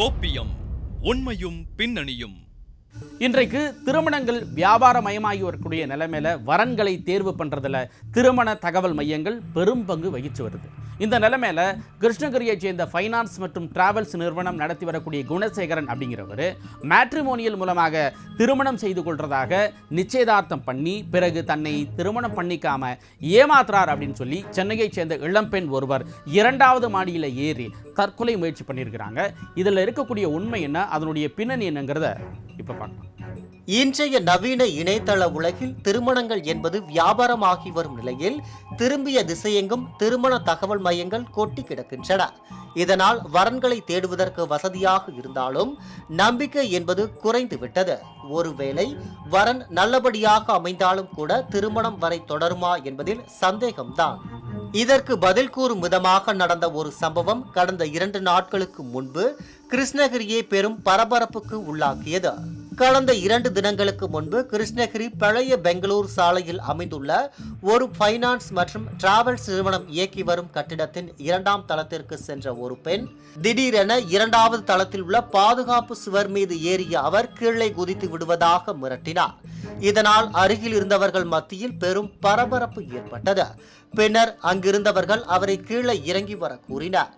கோப்பியம் உண்மையும் பின்னணியும். இன்றைக்கு திருமணங்கள் வியாபாரமயமாகி வரக்கூடிய நிலைமையில வரன்களை தேர்வு பண்றதுல திருமண தகவல் மையங்கள் பெரும் பங்கு வகிச்சு வருது. இந்த நிலைமையில கிருஷ்ணகிரியைச் சேர்ந்த ஃபைனான்ஸ் மற்றும் டிராவல்ஸ் நிறுவனம் நடத்தி வரக்கூடிய குணசேகரன் அப்படிங்கிறவர் மேட்ரிமோனியல் மூலமாக திருமணம் செய்து கொள்றதாக நிச்சயதார்த்தம் பண்ணி பிறகு தன்னை திருமணம் பண்ணிக்காம ஏமாத்துறார் அப்படின்னு சொல்லி சென்னையைச் சேர்ந்த இளம்பெண் ஒருவர் இரண்டாவது மாடியில் ஏறி தற்கொலை முயற்சி பண்ணியிருக்கிறாங்க. இதில் இருக்கக்கூடிய உண்மை என்ன? அதனுடைய பின்னணி என்னங்கிறத இப்போ பார்க்கலாம் இன்றைய நவீன இணையதள உலகில் திருமணங்கள் என்பது வியாபாரமாகி வரும் நிலையில் திரும்பிய திசையெங்கும் திருமண தகவல் மையங்கள் கொட்டி கிடக்கின்றன. இதனால் வரன்களை தேடுவதற்கு வசதியாக இருந்தாலும் நம்பிக்கை என்பது குறைந்து விட்டது ஒருவேளை வரன் நல்லபடியாக அமைந்தாலும் கூட திருமணம் வரை தொடருமா என்பதில் சந்தேகம்தான். இதற்கு பதில் கூறும் விதமாக நடந்த ஒரு சம்பவம் கடந்த இரண்டு நாட்களுக்கு முன்பு கிருஷ்ணகிரியை பெரும் பரபரப்புக்கு உள்ளாக்கியது. கடந்த இரண்டு தினங்களுக்கு முன்பு கிருஷ்ணகிரி பழைய பெங்களூர் சாலையில் அமைந்துள்ள ஒரு ஃபைனான்ஸ் மற்றும் டிராவல்ஸ் நிறுவனம் இயக்கி வரும் கட்டிடத்தின் இரண்டாம் தளத்திற்கு சென்ற ஒரு பெண் திடீரென இரண்டாவது தளத்தில் உள்ள பாதுகாப்பு சுவர் மீது ஏறிய அவர் கீழே குதித்து விடுவதாக மிரட்டினார். இதனால் அருகில் இருந்தவர்கள் மத்தியில் பெரும் பரபரப்பு ஏற்பட்டது. பின்னர் அங்கிருந்தவர்கள் அவரை கீழே இறங்கி வர கூறினார்.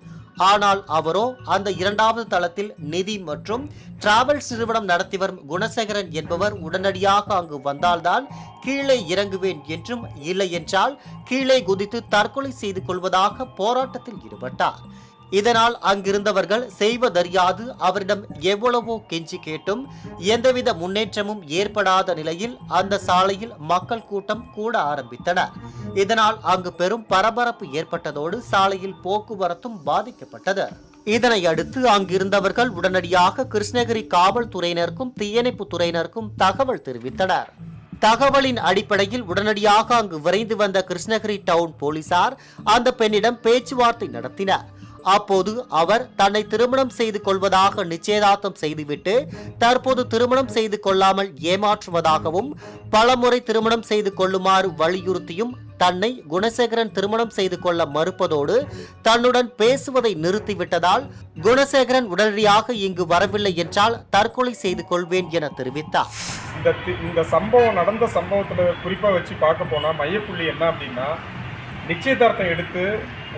ஆனால் அவரோ அந்த இரண்டாவது தளத்தில் நிதி மற்றும் டிராவல்ஸ் நிறுவனம் நடத்தி வரும் குணசேகரன் என்பவர் உடனடியாக அங்கு வந்தால்தான் கீழே இறங்குவேன் என்றும் இல்லை என்றால் கீழே குதித்து தற்கொலை செய்து கொள்வதாக போராட்டத்தில் ஈடுபட்டார். இதனால் அங்கிருந்தவர்கள் செய்வதறியாது அவரிடம் எவ்வளவோ கெஞ்சி கேட்டும். எந்தவித முன்னேற்றமும் ஏற்படாத நிலையில் அந்த சாலையில் மக்கள் கூட்டம் கூட ஆரம்பித்தன. இதனால் அங்கு பெரும் பரபரப்பு ஏற்பட்டதோடு சாலையில் போக்குவரத்தும் பாதிக்கப்பட்டது. இதனை அடுத்து அங்கிருந்தவர்கள் உடனடியாக கிருஷ்ணகிரி காவல்துறையினருக்கும் தீயணைப்பு துறையினருக்கும் தகவல் தெரிவித்தனர். தகவலின் அடிப்படையில் உடனடியாக அங்கு விரைந்து வந்த கிருஷ்ணகிரி டவுன் போலீசார் அந்த பெண்ணிடம் பேச்சுவார்த்தை நடத்தினர். அப்போது அவர் தன்னை திருமணம் செய்து கொள்வதாக நிச்சயதார்த்தம் செய்துவிட்டு தற்போது திருமணம் செய்து கொள்ளாமல் ஏமாற்றுவதாகவும் பலமுறை திருமணம் செய்து கொள்ளுமாறு வலியுறுத்தியும் தன்னை குணசேகரன் திருமணம் செய்து கொள்ள மறுப்பதோடு தன்னுடன் பேசுவதை நிறுத்திவிட்டதால் குணசேகரன் உடனடியாக இங்கு வரவில்லை என்றால் தற்கொலை செய்து கொள்வேன் என தெரிவித்தார். இந்த இந்த சம்பவம் நடந்த சம்பவத்தில் குறிப்பாக வச்சு பார்க்க போனால் மையப்புள்ளி என்ன அப்படின்னா நிச்சயதார்த்தம் எடுத்து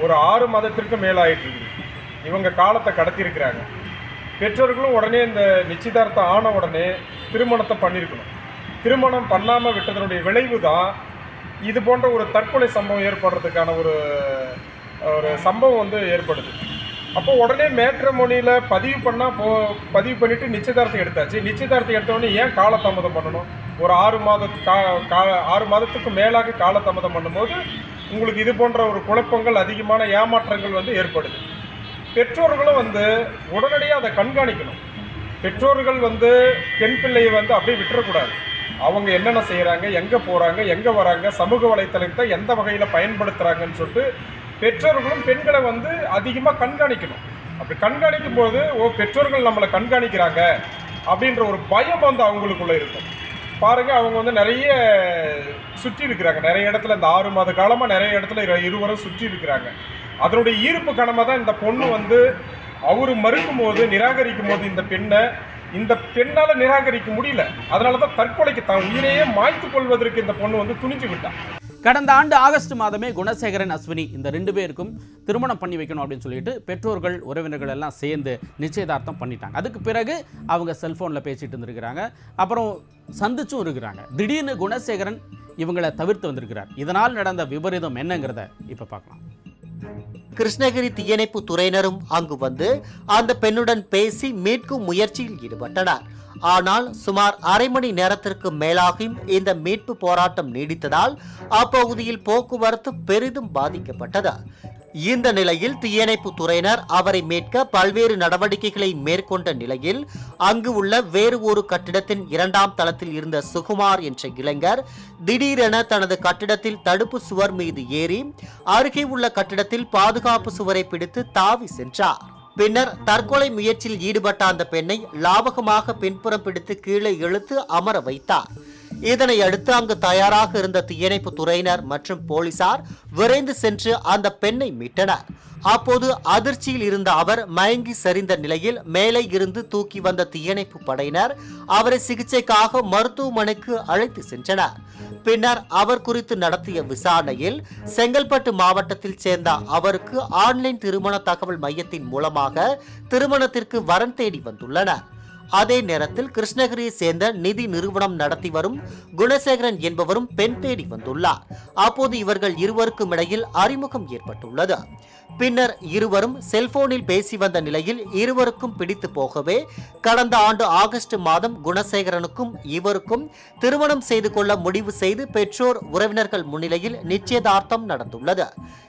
ஒரு ஆறு மாதத்திற்கு மேலாயிட்டு இருக்குது இவங்க காலத்தை கடத்தியிருக்கிறாங்க. பெற்றோர்களும் உடனே இந்த நிச்சயதார்த்தம் ஆன உடனே திருமணத்தை பண்ணியிருக்கணும். திருமணம் பண்ணாமல் விட்டதனுடைய விளைவு தான் இது போன்ற ஒரு தற்கொலை சம்பவம் ஏற்படுறதுக்கான ஒரு ஒரு சம்பவம் வந்து ஏற்படுது. அப்போ உடனே மேட்ரமோனியில் பதிவு பண்ணால் போ பதிவு பண்ணிவிட்டு நிச்சயதார்த்தம் எடுத்தாச்சு. நிச்சயதார்த்தம் எடுத்தவொடனே ஏன் காலதாமதம் பண்ணணும்? ஒரு ஆறு மாத கா கா ஆறு மாதத்துக்கு மேலாக காலதாமதம் பண்ணும்போது உங்களுக்கு இது போன்ற ஒரு குழப்பங்கள் அதிகமான ஏமாற்றங்கள் வந்து ஏற்படுது. பெற்றோர்களும் வந்து உடனடியாக அதை கண்காணிக்கணும். பெற்றோர்கள் வந்து பெண் பிள்ளையை வந்து அப்படியே விட்டுறக்கூடாது. அவங்க என்னென்ன செய்கிறாங்க எங்கே போகிறாங்க எங்கே வராங்க சமூக வலைத்தளத்தை எந்த வகையில் பயன்படுத்துகிறாங்கன்னு சொல்லிட்டு பெற்றோர்களும் பெண்களை வந்து அதிகமாக கண்காணிக்கணும். அப்படி கண்காணிக்கும் போது ஓ பெற்றோர்கள் நம்மளை கண்காணிக்கிறாங்க அப்படின்ற ஒரு பயம் வந்து அவங்களுக்குள்ளே இருக்கும். பாருங்க அவங்க வந்து நிறைய சுற்றி இருக்கிறாங்க. நிறைய இடத்துல இந்த ஆறு மாத காலமாக நிறைய இடத்துல இருவரும் சுற்றி இருக்கிறாங்க. அதனுடைய ஈர்ப்பு கணமாக தான் இந்த பொண்ணு வந்து அவர் மறுக்கும் போது நிராகரிக்கும் போது இந்த பெண்ணை இந்த பெண்ணால் நிராகரிக்க முடியல. அதனால தான் தற்கொலைக்கு தான் உயிரையே மாய்த்து கொள்வதற்கு இந்த பொண்ணு வந்து துணிஞ்சு விட்டான் கடந்த ஆண்டு ஆகஸ்ட் மாதமே குணசேகரன் அஸ்வினி இந்த ரெண்டு பேருக்கும் திருமணம் பண்ணி வைக்கணும் அப்படின்னு சொல்லிட்டு பெற்றோர்கள் உறவினர்கள் எல்லாம் சேர்ந்து நிச்சயதார்த்தம் பண்ணிட்டாங்க. அதுக்கு பிறகு அவங்க செல்ஃபோனில் பேசிட்டு இருந்திருக்கிறாங்க. அப்புறம் சந்திச்சும் இருக்கிறாங்க. திடீர்னு குணசேகரன் இவங்களை தவிர்த்து வந்திருக்கிறார். இதனால் நடந்த விபரீதம் என்னங்கிறத இப்போ பார்க்கலாம். கிருஷ்ணகிரி தீயணைப்பு துறையினரும் அங்கு வந்து அந்த பெண்ணுடன் பேசி மீட்கும் முயற்சியில் ஈடுபட்டனர். ஆனால் சுமார் அரை மணி நேரத்திற்கு மேலாகியும் இந்த மீட்பு போராட்டம் நீடித்ததால் அப்பகுதியில் போக்குவரத்து பெரிதும் பாதிக்கப்பட்டது. இந்த நிலையில் தீயணைப்பு துறையினர் அவரை மீட்க பல்வேறு நடவடிக்கைகளை மேற்கொண்ட நிலையில் அங்கு உள்ள வேறு ஒரு கட்டிடத்தின் இரண்டாம் தளத்தில் இருந்த சுகுமார் என்ற இளைஞர் திடீரென தனது கட்டிடத்தில் தடுப்பு சுவர் மீது ஏறி அருகே உள்ள கட்டிடத்தில் பாதுகாப்பு சுவரை பிடித்து தாவி சென்றார். பின்னர் தற்கொலை முயற்சியில் ஈடுபட்ட அந்த பெண்ணை லாவகமாக பின்புறம் பிடித்து கீழே இழுத்து அமர வைத்தார். இதனை அடுத்து அங்கு தயாராக இருந்த தீயணைப்பு துறையினர் மற்றும் போலீசார் விரைந்து சென்று அந்த பெண்ணை மீட்டனர். அப்போது அதிர்ச்சியில் இருந்த அவர் மயங்கி சரிந்த நிலையில் மேலே இருந்து தூக்கி வந்த தீயணைப்பு படையினர் அவரை சிகிச்சைக்காக மருத்துவமனைக்கு அழைத்து சென்றனர். பின்னர் அவர் குறித்து நடத்திய விசாரணையில் செங்கல்பட்டு மாவட்டத்தில் சேர்ந்த அவருக்கு ஆன்லைன் திருமண தகவல் மையத்தின் மூலமாக திருமணத்திற்கு வரன் தேடி வந்துள்ளனர். அதே நேரத்தில் கிருஷ்ணகிரியை சேர்ந்த நிதி நிறுவனம் நடத்தி வரும் குணசேகரன் என்பவரும் பெண் தேடி வந்துள்ளார். அப்போது இவர்கள் இருவருக்கும் இடையில் அறிமுகம் ஏற்பட்டுள்ளது. பின்னர் இருவரும் செல்போனில் பேசி வந்த நிலையில் இருவருக்கும் பிடித்து போகவே கடந்த ஆண்டு ஆகஸ்ட் மாதம் குணசேகரனுக்கும் இவருக்கும் திருமணம் செய்து கொள்ள முடிவு செய்து பெற்றோர் உறவினர்கள் முன்னிலையில் நிச்சயதார்த்தம் நடந்துள்ளது.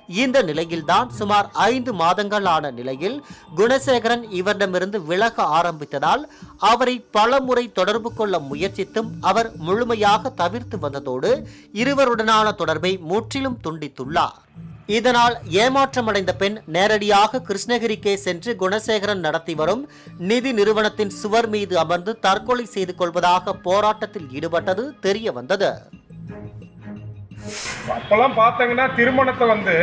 இந்த நிலையில்தான் சுமார் ஐந்து மாதங்கள் ஆன நிலையில் குணசேகரன் இவரிடமிருந்து விலக ஆரம்பித்ததால் அவரை பலமுறை தொடர்பு கொள்ள முயற்சித்தும் அவர் முழுமையாக தவிர்த்து வந்ததோடு இருவருடனான தொடர்பை முற்றிலும் துண்டித்துள்ளார். இதனால் ஏமாற்றமடைந்த பெண் நேரடியாக கிருஷ்ணகிரிக்கே சென்று குணசேகரன் நடத்தி வரும் நிதி நிறுவனத்தின் சுவர் மீது அமர்ந்து தற்கொலை செய்து கொள்வதாக போராட்டத்தில் ஈடுபட்டது தெரிய வந்தது அப்போல்லாம் பார்த்தீங்கன்னா திருமணத்தை வந்து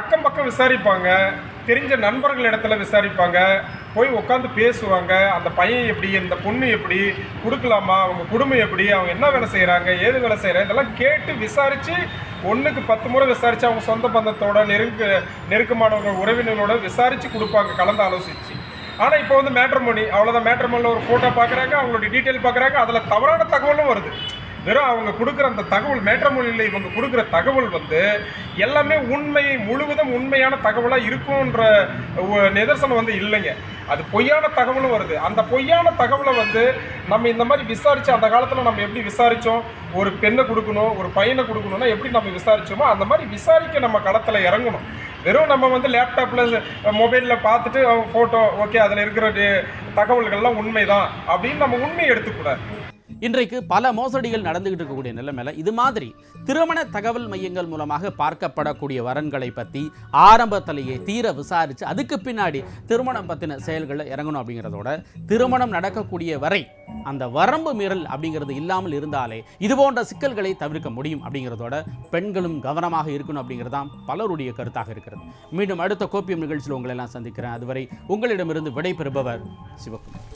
அக்கம் பக்கம் விசாரிப்பாங்க. தெரிஞ்ச நண்பர்கள் இடத்துல விசாரிப்பாங்க. போய் உட்காந்து பேசுவாங்க. அந்த பையன் எப்படி? இந்த பொண்ணு எப்படி? கொடுக்கலாமா? அவங்க குடும்பம் எப்படி? அவங்க என்ன வேலை செய்கிறாங்க ஏது வேலை செய்கிறாங்க இதெல்லாம் கேட்டு விசாரித்து ஒன்றுக்கு பத்து முறை விசாரித்து அவங்க சொந்த பந்தத்தோட நெருங்க நெருக்கமானவங்க உறவினர்களோட விசாரித்து கொடுப்பாங்க. கலந்து ஆலோசித்து ஆனால் இப்போ வந்து மேட்ரமோனி அவ்வளோதான் மேட்ரமோனியில் ஒரு ஃபோட்டோ பார்க்குறாங்க அவங்களுடைய டீட்டெயில் பார்க்குறாங்க. அதில் தவறான தகவலும் வருது. வெறும் அவங்க கொடுக்குற அந்த தகவல் மேற்றமொழியில் இவங்க கொடுக்குற தகவல் வந்து எல்லாமே உண்மை முழுவதும் உண்மையான தகவலாக இருக்கும்ன்ற நிதர்சனம் வந்து இல்லைங்க. அது பொய்யான தகவலும் வருது. அந்த பொய்யான தகவலை வந்து நம்ம இந்த மாதிரி விசாரித்து அந்த காலத்தில் நம்ம எப்படி விசாரித்தோம் ஒரு பெண்ணை கொடுக்கணும் ஒரு பையனை கொடுக்கணும்னா எப்படி நம்ம விசாரித்தோமோ அந்த மாதிரி விசாரிக்க நம்ம களத்தில் இறங்கணும். வெறும் நம்ம வந்து லேப்டாப்பில் மொபைலில் பார்த்துட்டு ஃபோட்டோ ஓகே அதில் இருக்கிற தகவல்கள்லாம் உண்மை தான் அப்படின்னு நம்ம உண்மையை எடுத்துக்கூடாது. இன்றைக்கு பல மோசடிகள் நடந்துகிட்டு இருக்கக்கூடிய நிலைமையில இது மாதிரி திருமண தகவல் மையங்கள் மூலமாக பார்க்கப்படக்கூடிய வரன்களை பற்றி ஆரம்பத்திலேயே தீர விசாரித்து அதுக்கு பின்னாடி திருமணம் பற்றின செயல்களில் இறங்கணும் அப்படிங்கிறதோட திருமணம் நடக்கக்கூடிய வரை அந்த வரம்பு மீறல் அப்படிங்கிறது இல்லாமல் இருந்தாலே இது போன்ற சிக்கல்களை தவிர்க்க முடியும் அப்படிங்கிறதோட பெண்களும் கவனமாக இருக்கணும் அப்படிங்கிறது தான் பலருடைய கருத்தாக இருக்கிறது. மீண்டும் அடுத்த கோப்பியம் நிகழ்ச்சியில் உங்களை எல்லாம் சந்திக்கிறேன். அதுவரை உங்களிடமிருந்து விடைபெறுபவர் சிவகுமார்.